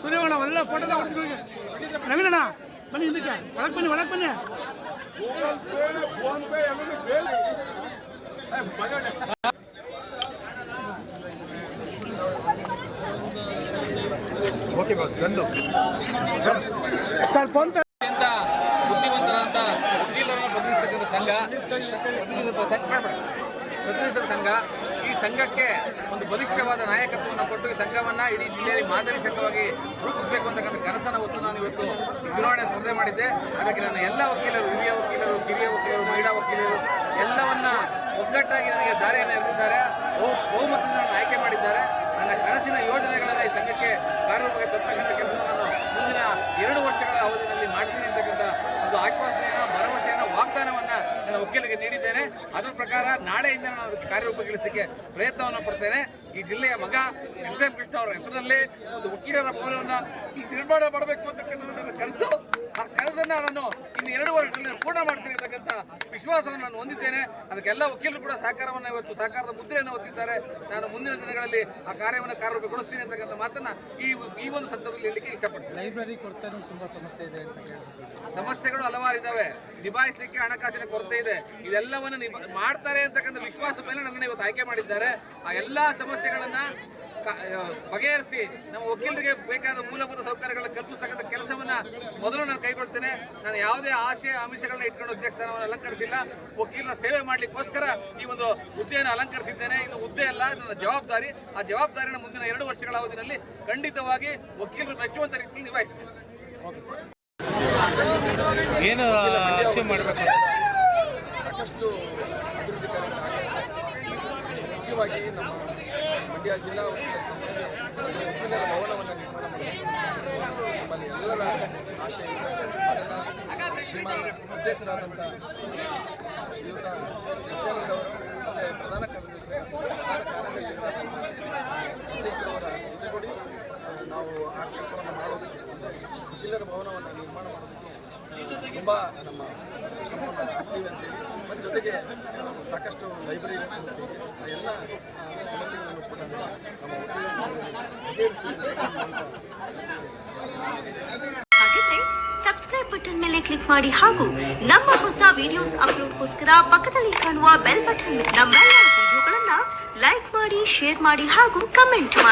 ಸೂರ್ಯಗೌಡ ಒಳ್ಳೆ ಫೋಟೋ ತಗೊಂಡಿದ್ದೀವಿ ನವೀನಣ್ಣ ಬನ್ನಿ ಹಿಂದಕ್ಕೆ ಒಳಗೆ ಬನ್ನಿ ಒಳಗೆ ಬನ್ನಿ ಸರ್ ಫೋನ್ ತ ಅತ್ಯಂತ ಬುದ್ಧಿವಂತರಾದಂಥ ವಕೀಲರನ್ನು ಪ್ರತಿನಿಧಿಸ್ತಕ್ಕಂಥ ಸಂಘ ಪ್ರತಿನಿಧಿಸ ಸಂಘ ಸಂಘಕ್ಕೆ ಒಂದು ಬಲಿಷ್ಠವಾದ ನಾಯಕತ್ವವನ್ನು ಕೊಟ್ಟು ಈ ಸಂಘವನ್ನು ಇಡೀ ಜಿಲ್ಲೆಯಲ್ಲಿ ಮಾದರಿ ಸಂಘವಾಗಿ ರೂಪಿಸಬೇಕು ಅಂತಕ್ಕಂಥ ಕನಸನ್ನು ಹೊತ್ತು ನಾನು ಇವತ್ತು ಚುನಾವಣೆ ಸ್ಪರ್ಧೆ ಮಾಡಿದ್ದೆ. ಅದಕ್ಕೆ ನನ್ನ ಎಲ್ಲ ವಕೀಲರು, ಹಿರಿಯ ವಕೀಲರು, ಕಿರಿಯ ವಕೀಲರು, ಮಹಿಳಾ ವಕೀಲರು ಎಲ್ಲವನ್ನ ಒಗ್ಗಟ್ಟಾಗಿ ನನಗೆ ದಾರಿಯನ್ನು ಎರೆದಿದ್ದಾರೆ ಬಹು, ಬಹುಮತದಿಂದ ನನ್ನ ಆಯ್ಕೆ ಮಾಡಿದ್ದಾರೆ. ನನ್ನ ಕನಸಿನ ಯೋಜನೆಗಳನ್ನು ಈ ಸಂಘಕ್ಕೆ ಕಾರ್ಯರೂಪಕ್ಕೆ ತರ್ತಕ್ಕಂಥ ಕೆಲಸವನ್ನು ನಾನು ಮುಂದಿನ ಎರಡು ವರ್ಷಗಳ ಅವಧಿಯಲ್ಲಿ ಮಾಡ್ತೀನಿ ಅಂತಕ್ಕಂಥ ಒಂದು ಆಶ್ವಾಸನೆಯನ್ನು, ಭರವಸೆಯನ್ನು, ವಾಗ್ದಾನವನ್ನು ನನ್ನ ವಕೀಲರಿಗೆ ನೀಡಿದ್ದೇನೆ ಅದರ ಪ್ರಕಾರ ನಾಳೆಯಿಂದ ನಾನು ಅದಕ್ಕೆ ಕಾರ್ಯರೂಪಗೊಳಿಸಲಿಕ್ಕೆ ಪ್ರಯತ್ನವನ್ನು ಪಡ್ತೇನೆ. ಈ ಜಿಲ್ಲೆಯ ಮಗ ಎಸ್ ಎಂ ಕೃಷ್ಣ ಅವರ ಹೆಸರಲ್ಲಿ ಒಂದು ವಕೀಲರ ಭವನವನ್ನು ನಿರ್ಮಾಣ ಮಾಡಬೇಕು ಅಂತಕ್ಕಂಥ ಕನಸು ಆ ಕನಸನ್ನು ನಾನು ಇನ್ನು ಎರಡು ವರ್ಷದಲ್ಲಿ ಪೂರ್ಣ ಮಾಡ್ತೀನಿ ಅಂತಕ್ಕಂಥ ವಿಶ್ವಾಸವನ್ನು ನಾನು ಹೊಂದಿದ್ದೇನೆ. ಅದಕ್ಕೆಲ್ಲ ವಕೀಲರು ಕೂಡ ಸಹಕಾರವನ್ನು ಇವತ್ತು ಸಹಕಾರದ ಮುದ್ರೆಯನ್ನು ಹೊತ್ತಿದ್ದಾರೆ ನಾನು ಮುಂದಿನ ದಿನಗಳಲ್ಲಿ ಆ ಕಾರ್ಯವನ್ನು ಕಾರ್ಯರೂಪಗೊಳಿಸ್ತೀನಿ ಅಂತಕ್ಕಂಥ ಮಾತನ್ನು ಈ ಈ ಒಂದು ಸಂದರ್ಭದಲ್ಲಿ ಹೇಳಲಿಕ್ಕೆ ಇಷ್ಟಪಡ್ತೀನಿ. ಲೈಬ್ರರಿ ಕೊರತೆ ತುಂಬ ಸಮಸ್ಯೆ ಇದೆ ಅಂತ ಸಮಸ್ಯೆಗಳು ಹಲವಾರು ಇದ್ದಾವೆ ನಿಭಾಯಿಸಲಿಕ್ಕೆ ಹಣಕಾಸಿನ ಕೊರತೆ ಇದೆ. ಇದೆಲ್ಲವನ್ನು ನಿಭ ಮಾಡ್ತಾರೆ ಅಂತಕ್ಕಂಥ ವಿಶ್ವಾಸ ಮೇಲೆ ನನ್ನನ್ನು ಇವತ್ತು ಆಯ್ಕೆ ಮಾಡಿದ್ದಾರೆ. ಆ ಎಲ್ಲ ಸಮಸ್ಯೆಗಳನ್ನ ಬಗೆಹರಿಸಿ ನಮ್ಮ ವಕೀಲರಿಗೆ ಬೇಕಾದ ಮೂಲಭೂತ ಸೌಕರ್ಯಗಳನ್ನು ಕಲ್ಪಿಸ್ತಕ್ಕಂಥ ಕೆಲಸವನ್ನ ಮೊದಲು ನಾನು ಕೈಗೊಳ್ತೇನೆ. ನಾನು ಯಾವುದೇ ಆಶಯ ಅಂಶಗಳನ್ನ ಇಟ್ಕೊಂಡು ಅಧ್ಯಕ್ಷ ಸ್ಥಾನವನ್ನು ಅಲಂಕರಿಸಿಲ್ಲ. ವಕೀಲರ ಸೇವೆ ಮಾಡಲಿಕ್ಕೋಸ್ಕರ ಈ ಒಂದು ಹುದ್ದೆಯನ್ನು ಅಲಂಕರಿಸಿದ್ದೇನೆ. ಇದು ಹುದ್ದೆ ಅಲ್ಲ ನನ್ನ ಜವಾಬ್ದಾರಿ. ಆ ಜವಾಬ್ದಾರಿನ ಮುಂದಿನ ಎರಡು ವರ್ಷಗಳ ಅವಧಿನಲ್ಲಿ ಖಂಡಿತವಾಗಿ ವಕೀಲರು ಮೆಚ್ಚುವಂತ ರೀತಿಯಲ್ಲಿ ನಿಭಾಯಿಸ್ತೇನೆ ಏನು ಮಾಡಬೇಕು? ಸಾಕಷ್ಟು ಮುಖ್ಯವಾಗಿ ನಮ್ಮ ಮಂಡ್ಯ ಜಿಲ್ಲಾ ಭವನವನ್ನು ನಿರ್ಮಾಣ ನಮ್ಮಲ್ಲಿ ಎಲ್ಲರ ಆಶಯ ಅಧ್ಯಕ್ಷರಾದಂಥ ಶ್ರೀಯುತ ಸತ್ಯಾನಂದ ಅವರು ಪ್ರಧಾನ ಕಾರ್ಯದರ್ಶಿ ನಾವು ಆ ಕೆಲಸವನ್ನು ಮಾಡೋದಕ್ಕೆ ವಕೀಲರ ಭವನವನ್ನು ನಿರ್ಮಾಣ ಮಾಡೋದಕ್ಕೆ ತುಂಬ ನಮ್ಮ ಶ್ರಮವನ್ನು ಮತ್ತು ಜೊತೆಗೆ ಸಾಕಷ್ಟು ಲೈಬ್ರರಿ ಸಮಸ್ಯೆ ಆ ಎಲ್ಲ ಸಮಸ್ಯೆಗಳನ್ನು ಕೂಡ ನಮ್ಮ ಸಬ್ಸ್ಕ್ರೈಬ್ ಬಟನ್ ಮೇಲೆ ಕ್ಲಿಕ್ ಮಾಡಿ ಹಾಗೂ ನಮ್ಮ ಹೊಸ ವಿಡಿಯೋಸ್ ಅಪ್ಲೋಡ್ಗೋಸ್ಕರ ಪಕ್ಕದಲ್ಲಿ ಕಾಣುವ ಬೆಲ್ ಬಟನ್ ನಮ್ಮೆಲ್ಲ ವಿಡಿಯೋಗಳನ್ನ ಲೈಕ್ ಮಾಡಿ ಶೇರ್ ಮಾಡಿ ಹಾಗೂ ಕಮೆಂಟ್ ಮಾಡಿ.